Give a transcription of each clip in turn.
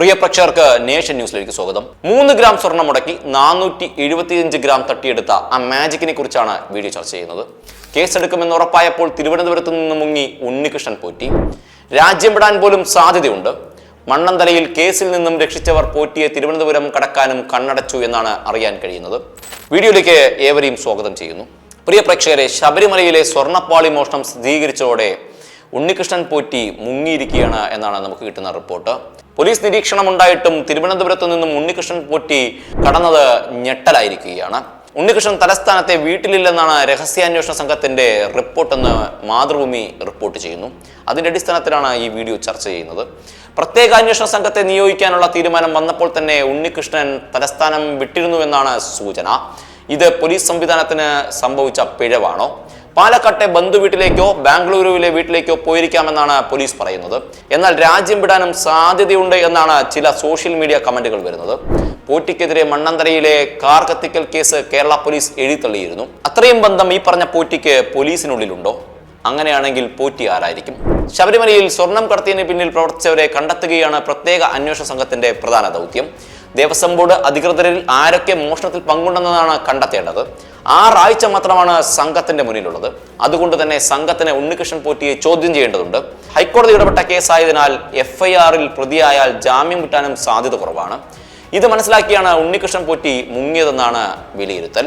പ്രിയ പ്രേക്ഷകർക്ക് നേഷൻ ന്യൂസിലേക്ക് സ്വാഗതം. മൂന്ന് ഗ്രാം സ്വർണം മുടക്കി നാനൂറ്റി എഴുപത്തിയഞ്ച് ഗ്രാം തട്ടിയെടുത്ത ആ മാജിക്കിനെ കുറിച്ചാണ് വീഡിയോ ചർച്ച ചെയ്യുന്നത്. കേസെടുക്കുമെന്ന് ഉറപ്പായപ്പോൾ തിരുവനന്തപുരത്ത് നിന്ന് മുങ്ങി ഉണ്ണികൃഷ്ണൻ പോറ്റി. രാജ്യം വിടാൻ പോലും സാധ്യതയുണ്ട്. മണ്ണന്തലയിൽ കേസിൽ നിന്നും രക്ഷിച്ചവർ പോറ്റിയെ തിരുവനന്തപുരം കടക്കാനും കണ്ണടച്ചു എന്നാണ് അറിയാൻ കഴിയുന്നത്. വീഡിയോയിലേക്ക് ഏവരെയും സ്വാഗതം ചെയ്യുന്നു. പ്രിയ പ്രേക്ഷകരെ ശബരിമലയിലെ സ്വർണപ്പാളി മോഷണം സ്ഥിരീകരിച്ചതോടെ ഉണ്ണികൃഷ്ണൻ പോറ്റി മുങ്ങിയിരിക്കുകയാണ് എന്നാണ് നമുക്ക് കിട്ടുന്ന റിപ്പോർട്ട്. പോലീസ് നിരീക്ഷണം ഉണ്ടായിട്ടും തിരുവനന്തപുരത്ത് നിന്നും ഉണ്ണികൃഷ്ണൻ പോറ്റി കടന്നത് ഞെട്ടലായിരിക്കുകയാണ്. ഉണ്ണികൃഷ്ണൻ തലസ്ഥാനത്തെ വീട്ടിലില്ലെന്നാണ് രഹസ്യാന്വേഷണ സംഘത്തിന്റെ റിപ്പോർട്ടെന്ന് മാതൃഭൂമി റിപ്പോർട്ട് ചെയ്യുന്നു. അതിന്റെ അടിസ്ഥാനത്തിലാണ് ഈ വീഡിയോ ചർച്ച ചെയ്യുന്നത്. പ്രത്യേക അന്വേഷണ സംഘത്തെ നിയോഗിക്കാനുള്ള തീരുമാനം വന്നപ്പോൾ തന്നെ ഉണ്ണികൃഷ്ണൻ തലസ്ഥാനം വിട്ടിരുന്നുവെന്നാണ് സൂചന. ഇത് പോലീസ് സംവിധാനത്തിന് സംഭവിച്ച പിഴവാണോ? പാലക്കാട്ടെ ബന്ധുവീട്ടിലേക്കോ ബാംഗ്ലൂരുവിലെ വീട്ടിലേക്കോ പോയിരിക്കാമെന്നാണ് പോലീസ് പറയുന്നത്. എന്നാൽ രാജ്യം വിടാനും സാധ്യതയുണ്ട് എന്നാണ് ചില സോഷ്യൽ മീഡിയ കമന്റുകൾ വരുന്നത്. പോറ്റിക്കെതിരെ മണ്ണന്തരയിലെ കാർ കത്തിക്കൽ കേസ് കേരള പോലീസ് എഴുതിത്തള്ളിയിരുന്നു. അത്രയും ബന്ധം ഈ പറഞ്ഞ പോറ്റിക്ക് പോലീസിനുള്ളിലുണ്ടോ? അങ്ങനെയാണെങ്കിൽ പോറ്റി ആരായിരിക്കും? ശബരിമലയിൽ സ്വർണം കടത്തിയതിന് പിന്നിൽ പ്രവർത്തിച്ചവരെ കണ്ടെത്തുകയാണ് പ്രത്യേക അന്വേഷണ സംഘത്തിന്റെ പ്രധാന ദൗത്യം. ദേവസ്വം ബോർഡ് അധികൃതരിൽ ആരൊക്കെ മോഷണത്തിൽ പങ്കുണ്ടെന്നതാണ് കണ്ടെത്തേണ്ടത്. ആറാഴ്ച മാത്രമാണ് സംഘത്തിന്റെ മുന്നിലുള്ളത്. അതുകൊണ്ട് തന്നെ സംഘത്തിന് ഉണ്ണികൃഷ്ണൻ പോറ്റിയെ ചോദ്യം ചെയ്യേണ്ടതുണ്ട്. ഹൈക്കോടതി ഇടപെട്ട കേസായതിനാൽ എഫ്ഐആറിൽ പ്രതിയായാൽ ജാമ്യം കിട്ടാനും സാധ്യത കുറവാണ്. ഇത് മനസ്സിലാക്കിയാണ് ഉണ്ണികൃഷ്ണൻ പോറ്റി മുങ്ങിയതെന്നാണ് വിലയിരുത്തൽ.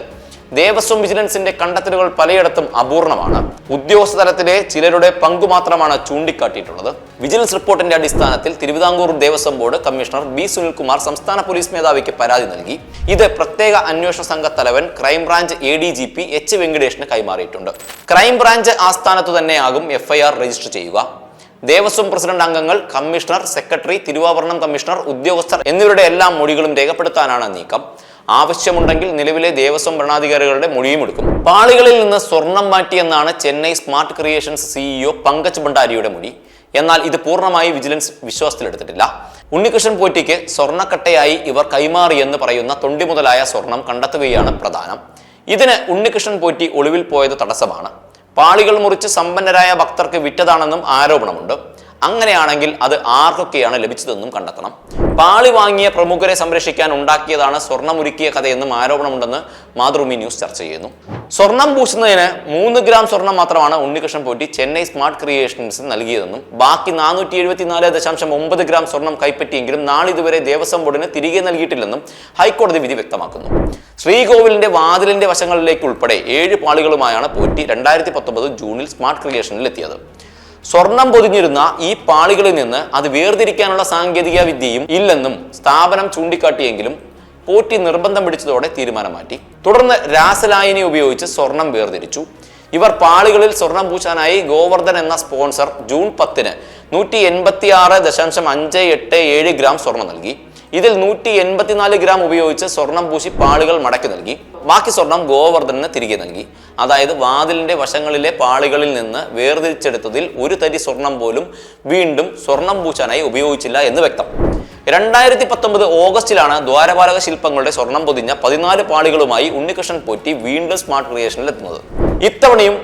ദേവസ്വം വിജിലൻസിന്റെ കണ്ടെത്തലുകൾ പലയിടത്തും അപൂർണമാണ്. ഉദ്യോഗസ്ഥ തലത്തിലെ ചിലരുടെ പങ്കു മാത്രമാണ് ചൂണ്ടിക്കാട്ടിയിട്ടുള്ളത്. വിജിലൻസ് റിപ്പോർട്ടിന്റെ അടിസ്ഥാനത്തിൽ Thiruvithamkoor Devaswom board commissioner B Sunilkumar സംസ്ഥാന പോലീസ് മേധാവിക്ക് പരാതി നൽകി. ഇത് പ്രത്യേക അന്വേഷണ സംഘ തലവൻ crime branch A D G P H വെങ്കടേഷിന് കൈമാറിയിട്ടുണ്ട്. ക്രൈംബ്രാഞ്ച് ആസ്ഥാനത്തു തന്നെയാകും എഫ്ഐആർ രജിസ്റ്റർ ചെയ്യുക. ദേവസ്വം പ്രസിഡന്റ് അംഗങ്ങൾ കമ്മീഷണർ സെക്രട്ടറി തിരുവാഭരണം കമ്മീഷണർ ഉദ്യോഗസ്ഥർ എന്നിവരുടെ എല്ലാ മൊഴികളും രേഖപ്പെടുത്താനാണ് നീക്കം. ആവശ്യമുണ്ടെങ്കിൽ നിലവിലെ ദേവസ്വം ഭരണാധികാരികളുടെ മൊഴിയും എടുക്കും. പാളികളിൽ നിന്ന് സ്വർണം മാറ്റിയെന്നാണ് Chennai smart creations CEO Pankaj ഭണ്ഡാരിയുടെ മൊഴി. എന്നാൽ ഇത് പൂർണമായി വിജിലൻസ് വിശ്വാസത്തിലെടുത്തിട്ടില്ല. ഉണ്ണികൃഷ്ണൻ പോറ്റിക്ക് സ്വർണക്കട്ടയായി ഇവർ കൈമാറിയെന്ന് പറയുന്ന തൊണ്ടി മുതലായ സ്വർണം കണ്ടെത്തുകയാണ് പ്രധാനം. ഇതിന് ഉണ്ണികൃഷ്ണൻ പോറ്റി ഒളിവിൽ പോയത് തടസ്സമാണ്. പാളികൾ മുറിച്ച് സമ്പന്നരായ ഭക്തർക്ക് വിറ്റതാണെന്നും ആരോപണമുണ്ട്. അങ്ങനെയാണെങ്കിൽ അത് ആർക്കൊക്കെയാണ് ലഭിച്ചതെന്നും കണ്ടെത്തണം. പാളി വാങ്ങിയ പ്രമുഖരെ സംരക്ഷിക്കാൻ ഉണ്ടാക്കിയതാണ് സ്വർണമുരുക്കിയ കഥയെന്നും ആരോപണമുണ്ടെന്ന് മാതൃഭൂമി ന്യൂസ് ചർച്ച ചെയ്യുന്നു. സ്വർണം പൂശുന്നതിന് മൂന്ന് ഗ്രാം സ്വർണം മാത്രമാണ് ഉണ്ണികൃഷ്ണൻ പോറ്റി ചെന്നൈ സ്മാർട്ട് ക്രിയേഷൻസ് നൽകിയതെന്നും ബാക്കി നാനൂറ്റി എഴുപത്തിനാല് ദശാംശം ഒമ്പത് ഗ്രാം സ്വർണം കൈപ്പറ്റിയെങ്കിലും നാളിതുവരെ ദേവസ്വം ബോർഡിന് തിരികെ നൽകിയിട്ടില്ലെന്നും ഹൈക്കോടതി വിധി വ്യക്തമാക്കുന്നു. ശ്രീകോവിലിന്റെ വാതിലിന്റെ വശങ്ങളിലേക്ക് ഉൾപ്പെടെ ഏഴ് പാളികളുമായാണ് പോറ്റി രണ്ടായിരത്തി പത്തൊമ്പത് ജൂണിൽ സ്മാർട്ട് ക്രിയേഷനിൽ എത്തിയത് സ്വർണം പൊതിഞ്ഞിരുന്ന ഈ പാളികളിൽ നിന്ന് അത് വേർതിരിക്കാനുള്ള സാങ്കേതിക വിദ്യയും ഇല്ലെന്നും സ്ഥാപനം ചൂണ്ടിക്കാട്ടിയെങ്കിലും പോറ്റി നിർബന്ധം പിടിച്ചതോടെ തീരുമാനം മാറ്റി. തുടർന്ന് രാസലായനി ഉപയോഗിച്ച് സ്വർണം വേർതിരിച്ചു. ഇവർ പാളികളിൽ സ്വർണം പൂശാനായി ഗോവർദ്ധൻ എന്ന സ്പോൺസർ ജൂൺ പത്തിന് നൂറ്റി എൺപത്തി ആറ് ദശാംശം അഞ്ച് എട്ട് ഏഴ് ഗ്രാം സ്വർണം നൽകി. ഇതിൽ നൂറ്റി എൺപത്തിനാല് ഗ്രാം ഉപയോഗിച്ച് സ്വർണം പൂശി പാളികൾ മടക്കി നൽകി. ബാക്കി സ്വർണം ഗോവർദ്ധനന് തിരികെ നൽകി. അതായത് വാതിലിന്റെ വശങ്ങളിലെ പാളികളിൽ നിന്ന് വേർതിരിച്ചെടുത്തതിൽ ഒരു തരി സ്വർണം പോലും വീണ്ടും സ്വർണം പൂശാനായി ഉപയോഗിച്ചില്ല എന്ന് വ്യക്തം. രണ്ടായിരത്തി പത്തൊമ്പത് ഓഗസ്റ്റിലാണ് ദ്വാരപാലക ശില്പങ്ങളുടെ സ്വർണം പൊതിഞ്ഞ പതിനാല് പാളികളുമായി ഉണ്ണികൃഷ്ണൻ പോറ്റി വീണ്ടും സ്മാർട്ട് ക്രിയേഷനിൽ എത്തുന്നത് ഇത്തവണയും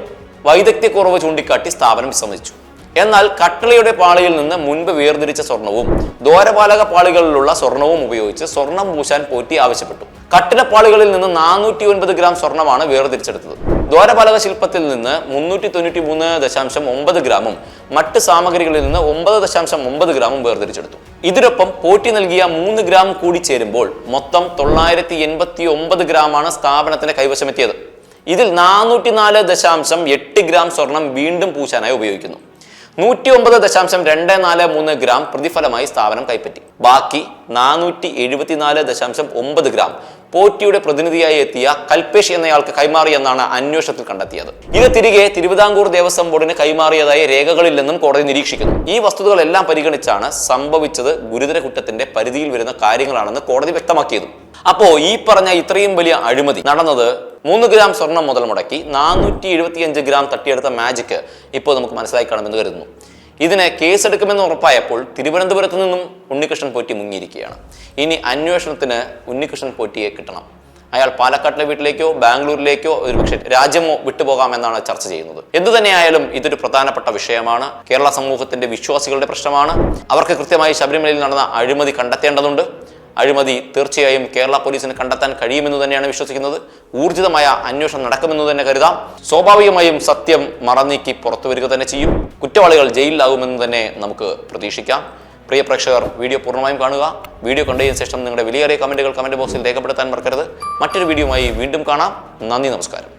വൈദഗ്ധ്യക്കുറവ് ചൂണ്ടിക്കാട്ടി സ്ഥാപനം വിസമ്മതിച്ചു എന്നാൽ കട്ടളിയുടെ പാളിയിൽ നിന്ന് മുൻപ് വേർതിരിച്ച സ്വർണവും ദ്വാരപാലക പാളികളിലുള്ള സ്വർണവും ഉപയോഗിച്ച് സ്വർണം പൂശാൻ പോറ്റി ആവശ്യപ്പെട്ടു. കട്ടിടപ്പാളികളിൽ നിന്ന് നാനൂറ്റി ഒൻപത് ഗ്രാം സ്വർണമാണ് വേർതിരിച്ചെടുത്തത്. ദ്വാരപാലക ശില്പത്തിൽ നിന്ന് മുന്നൂറ്റി തൊണ്ണൂറ്റി മൂന്ന് ദശാംശം ഒമ്പത് ഗ്രാമും മറ്റ് സാമഗ്രികളിൽ നിന്ന് ഒമ്പത് ദശാംശം ഒമ്പത് ഗ്രാമും വേർതിരിച്ചെടുത്തു. ഇതിനൊപ്പം പോറ്റി നൽകിയ മൂന്ന് ഗ്രാം കൂടി ചേരുമ്പോൾ മൊത്തം തൊള്ളായിരത്തി എൺപത്തി ഒമ്പത് ഗ്രാമാണ് സ്ഥാപനത്തിന് കൈവശമെത്തിയത്. ഇതിൽ നാനൂറ്റി നാല് ദശാംശം എട്ട് ഗ്രാം സ്വർണം വീണ്ടും പൂശാനായി ഉപയോഗിക്കുന്നു. നൂറ്റി ഒമ്പത് ദശാംശം രണ്ട് നാല് മൂന്ന് ഗ്രാം പ്രതിഫലമായി സ്ഥാപനം കൈപ്പറ്റി. ബാക്കി നാനൂറ്റി എഴുപത്തിനാല് ദശാംശം ഒമ്പത് ഗ്രാം പോറ്റിയുടെ പ്രതിനിധിയായി എത്തിയ കൽപേഷ് എന്നയാൾക്ക് കൈമാറിയെന്നാണ് അന്വേഷണത്തിൽ കണ്ടെത്തിയത്. ഇത് തിരികെ തിരുവിതാംകൂർ ദേവസ്വം ബോർഡിന് കൈമാറിയതായ രേഖകളില്ലെന്നും കോടതി നിരീക്ഷിക്കുന്നു. ഈ വസ്തുതകളെല്ലാം പരിഗണിച്ചാണ് സംഭവിച്ചത് ഗുരുതര കുറ്റത്തിന്റെ പരിധിയിൽ വരുന്ന കാര്യങ്ങളാണെന്ന് കോടതി വ്യക്തമാക്കിയത്. അപ്പോ ഈ പറഞ്ഞ ഇത്രയും വലിയ അഴിമതി നടന്നത് മൂന്ന് ഗ്രാം സ്വർണം മുതൽ മുടക്കി നാനൂറ്റി എഴുപത്തിയഞ്ച് ഗ്രാം തട്ടിയെടുത്ത മാജിക്ക് ഇപ്പോൾ നമുക്ക് മനസ്സിലായി കാണുമെന്ന് കരുതുന്നു. ഇതിനെ കേസെടുക്കുമെന്ന് ഉറപ്പായപ്പോൾ തിരുവനന്തപുരത്ത് നിന്നും ഉണ്ണികൃഷ്ണൻ പോറ്റി മുങ്ങിയിരിക്കുകയാണ്. ഇനി അന്വേഷണത്തിന് ഉണ്ണികൃഷ്ണൻ പോറ്റിയെ കിട്ടണം. അയാൾ പാലക്കാട്ടിലെ വീട്ടിലേക്കോ ബാംഗ്ലൂരിലേക്കോ ഒരുപക്ഷെ രാജ്യമോ വിട്ടുപോകാമെന്നാണ് ചർച്ച ചെയ്യുന്നത്. എന്തു തന്നെയായാലും ഇതൊരു പ്രധാനപ്പെട്ട വിഷയമാണ്. കേരള സമൂഹത്തിന്റെ വിശ്വാസികളുടെ പ്രശ്നമാണ്. അവർക്ക് കൃത്യമായി ശബരിമലയിൽ നടന്ന അഴിമതി കണ്ടെത്തേണ്ടതുണ്ട്. അഴിമതി തീർച്ചയായും കേരള പോലീസിന് കണ്ടെത്താൻ കഴിയുമെന്ന് തന്നെയാണ് വിശ്വസിക്കുന്നത്. ഊർജിതമായ അന്വേഷണം നടക്കുമെന്ന് തന്നെ കരുതാം. സ്വാഭാവികമായും സത്യം മറന്നീക്കി പുറത്തു വരിക തന്നെ ചെയ്യും. കുറ്റവാളികൾ ജയിലിലാകുമെന്ന് തന്നെ നമുക്ക് പ്രതീക്ഷിക്കാം. പ്രിയ പ്രേക്ഷകർ വീഡിയോ പൂർണമായും കാണുക. വീഡിയോ കണ്ടതിന് ശേഷം നിങ്ങളുടെ വിലയേറിയ കമന്റുകൾ കമന്റ് ബോക്സിൽ രേഖപ്പെടുത്താൻ മറക്കരുത്. മറ്റൊരു വീഡിയോയുമായി വീണ്ടും കാണാം. നന്ദി നമസ്കാരം.